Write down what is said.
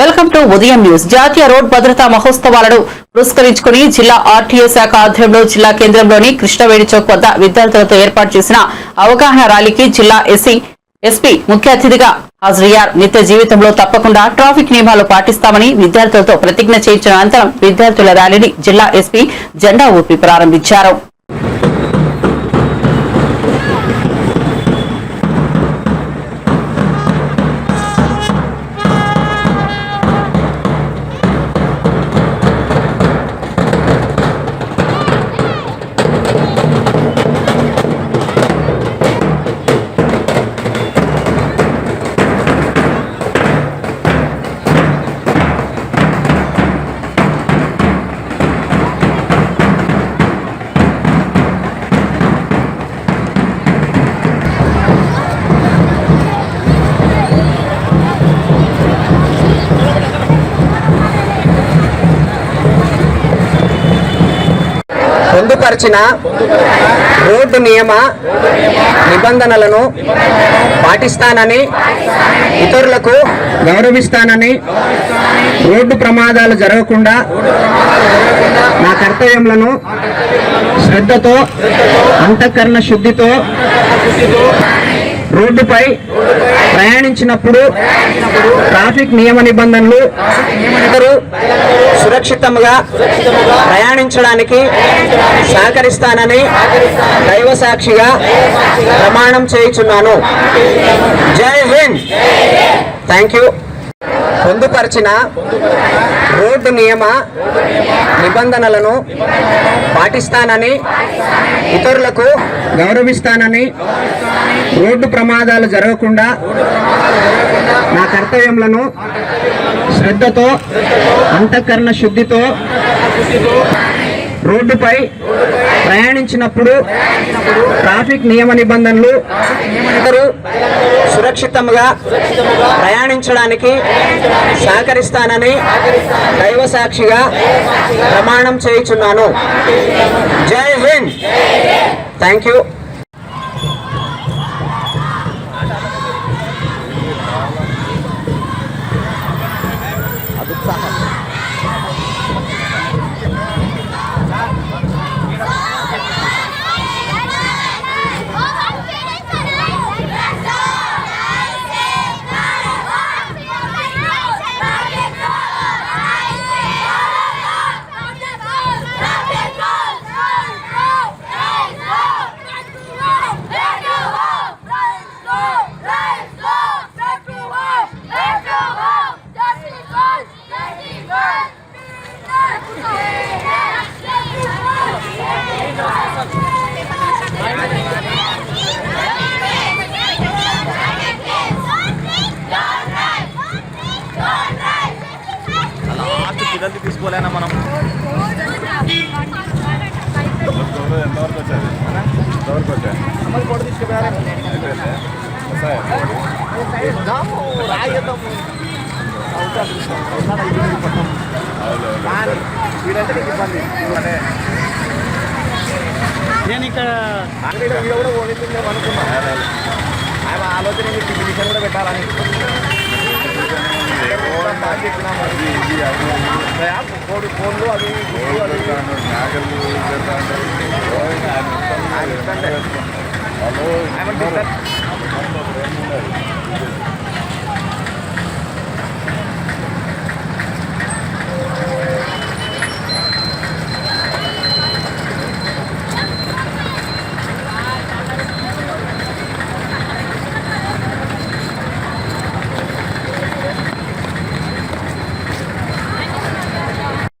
Welcome to Udayam news. జాతీయ road భద్రతా మహోత్సవాలను పురస్కరించుకుని జిల్లా ఆర్టీఏ శాఖ ఆధ్వర్యంలో జిల్లా కేంద్రంలోని కృష్ణవేణి చౌక్ వద్ద విద్యార్థులతో ఏర్పాటు చేసిన అవగాహన ర్యాలీకి జిల్లా ఎస్సీ ఎస్పీ ముఖ్య అతిథిగా హాజరయ్యారు. నిత్య జీవితంలో తప్పకుండా ట్రాఫిక్ నియమాలు పాటిస్తామని విద్యార్థులతో ప్రతిజ్ఞ చేయించిన అనంతరం విద్యార్థుల ర్యాలీని జిల్లా ఎస్పీ జెండా ఊపి ప్రారంభించారు. పొందుపరిచిన రోడ్డు నియమ నిబంధనలను పాటిస్తానని ఇతరులకు గౌరవిస్తానని రోడ్డు ప్రమాదాలు జరగకుండా నా కర్తవ్యములను శ్రద్ధతో అంతఃకరణ శుద్ధితో రోడ్డుపై ప్రయాణించినప్పుడు ట్రాఫిక్ నియమ నిబంధనలు అందరూ సురక్షితంగా ప్రయాణించడానికి సహకరిస్తానని దైవ సాక్షిగా ప్రమాణం చేయుచున్నాను. జై హింద్. థ్యాంక్ యూ పొందుపరిచిన రోడ్డు నియమ నిబంధనలను పాటిస్తానని ఇతరులకు గౌరవిస్తానని రోడ్డు ప్రమాదాలు జరగకుండా నా కర్తవ్యములను శ్రద్ధతో అంతఃకరణ శుద్ధితో రోడ్డుపై ప్రయాణించినప్పుడు ట్రాఫిక్ నియమ నిబంధనలు అందరూ సురక్షితంగా ప్రయాణించడానికి సహకరిస్తానని దైవ సాక్షిగా ప్రమాణం చేయుచున్నాను. జై హింద్. థ్యాంక్ యూ పిల్లల్ని తీసుకోలేనా మనం? ఎంతవరకు వచ్చారు ఎంతవరకు వచ్చారు తీసుకుపోయారా ఇబ్బంది అంటే నేను ఇక్కడ కూడా అనుకున్నా. ఆయన ఆలోచన మిషన్ కూడా పెట్టాలని. కోడి ఫోన్లు అవి గుడ్లు అవి ఆయన డిస్టర్బ్